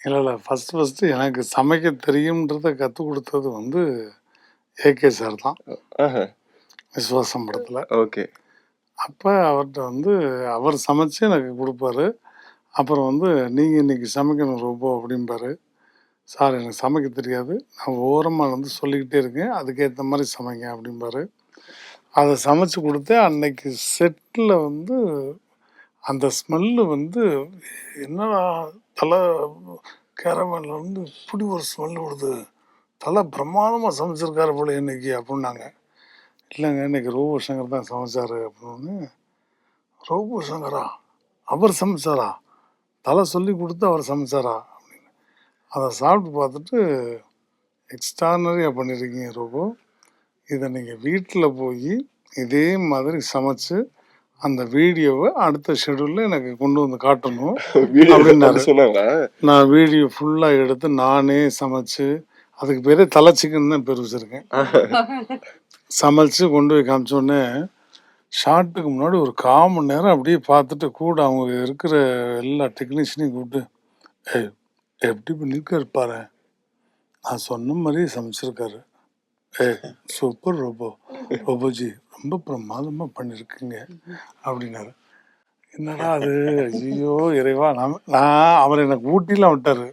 இல்ல, இல்ல. First first எனக்கு சமைக்க தெரியும்ன்றத கத்துக் குடுத்தது வந்து ஏகே சார் தான். ஆஹ. விஸ்வாசம் படத்துல. ஓகே. அப்ப அவர்ட்ட வந்து அவர் சமைச்சு எனக்கு குடுப்பாரு. அப்புறம் வந்து "நீங்க இன்னைக்கு சமைக்கணும் ரோபோ" அப்படிம்பாரு. "சார் எனக்கு சமைக்க தெரியாது. நான் ஓரமா இருந்து சொல்லிக்கிட்டே இருக்கேன். அதுக்கேத்த மாரி சமைங்க" அப்படிம்பாரு. அத சமைச்சு குடுத்து அன்னைக்கு செட்ல வந்து அந்த ஸ்மெல்லு வந்து என்னடா தலை கேரவன்ல வந்து இப்படி ஒரு ஸ்மெல் வருது. தலை பிரமாதமாக சமைச்சிருக்காரு போல இன்னைக்கு அப்படின்னாங்க. இல்லைங்க இன்னைக்கு ரோபோ சங்கர் தான் சமைச்சார் அப்படின்னு ரோபோ சங்கரா? அவர் சமைச்சாரா? தலை சொல்லி கொடுத்து அவர் சமைச்சாரா? அப்படின்னு. அதை சாப்பிட்டு பார்த்துட்டு, எக்ஸ்ட்ரானரியாக பண்ணியிருக்கீங்க ரோபோ. இதை நீங்கள் வீட்டில் போய் இதே மாதிரி சமைச்சு, அந்த வீடியோவ அடுத்த ஷெட்யூல்ல எனக்கு கொண்டு வந்து காட்டணும் அப்படின்னாரு. அப்படி சொன்னாங்களா? நான் வீடியோ ஃபுல்லா எடுத்து நானே சமைச்சு, அதுக்கு பேரே தல சிக்கன் தான் பேர் வச்சிருக்கேன். சமைச்சு கொண்டு போய் காமிச்சோனே, ஷாட்டுக்கு முன்னாடி ஒரு 1/4 மணி நேரம் அப்படியே பார்த்துட்டு கூட அவங்க இருக்கிற எல்லா டெக்னீஷியனையும் கூப்பிட்டு, "ஏய் எப்படி பண்ணியிருக்காரு பாரேன். நான் சொன்ன மாரியே சமைச்சிருக்காரு. ஏய் சூப்பர் ரோபோ. ரோபோஜி ரொம்ப பிரமாதமா பண்ணியிருக்கீங்க" அப்படின்னாரு. என்னடா அது! ஐயய்யோ! இறைவா! நான் நான் அவர் எனக்கு ஊட்டிலாம் விட்டாரு.